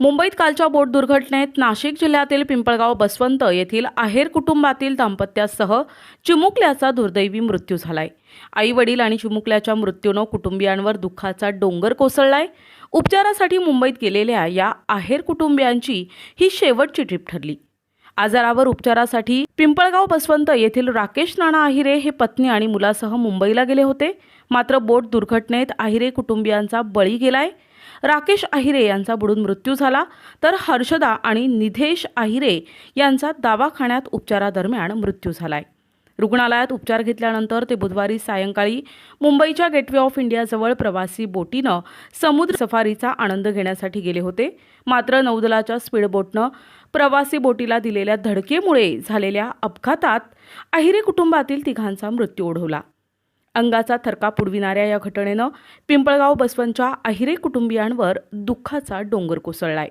मुंबईत कालच्या बोट दुर्घटनेत नाशिक जिल्ह्यातील पिंपळगाव बसवंत येथील आहेर कुटुंबातील दाम्पत्यासह चिमुकल्याचा दुर्दैवी मृत्यू झालाय. आई वडील आणि चिमुकल्याच्या मृत्यूनं कुटुंबियांवर दुःखाचा डोंगर कोसळलाय. उपचारासाठी मुंबईत गेलेल्या या आहेर कुटुंबियांची ही शेवटची ट्रीप ठरली. आजारावर उपचारासाठी पिंपळगाव बसवंत येथील राकेश नाना आहिरे हे पत्नी आणि मुलासह मुंबईला गेले होते. मात्र बोट दुर्घटनेत आहिरे कुटुंबियांचा बळी गेलाय. राकेश आहिरे यांचा बुडून मृत्यू झाला. तर हर्षदा आणि निधेश आहिरे यांचा दवाखान्यात उपचारादरम्यान मृत्यू झालाय. रुग्णालयात उपचार घेतल्यानंतर ते बुधवारी सायंकाळी मुंबईच्या गेटवे ऑफ इंडियाजवळ प्रवासी बोटीनं समुद्र सफारीचा आनंद घेण्यासाठी गेले होते. मात्र नौदलाच्या स्पीडबोटनं प्रवासी बोटीला दिलेल्या धडकेमुळे झालेल्या अपघातात आहिरे कुटुंबातील तिघांचा मृत्यू ओढवला. अंगाचा थरका पुडविणाऱ्या या घटनेनं पिंपळगाव बसवंतच्या अहिरे कुटुंबियांवर दुःखाचा डोंगर कोसळलाय.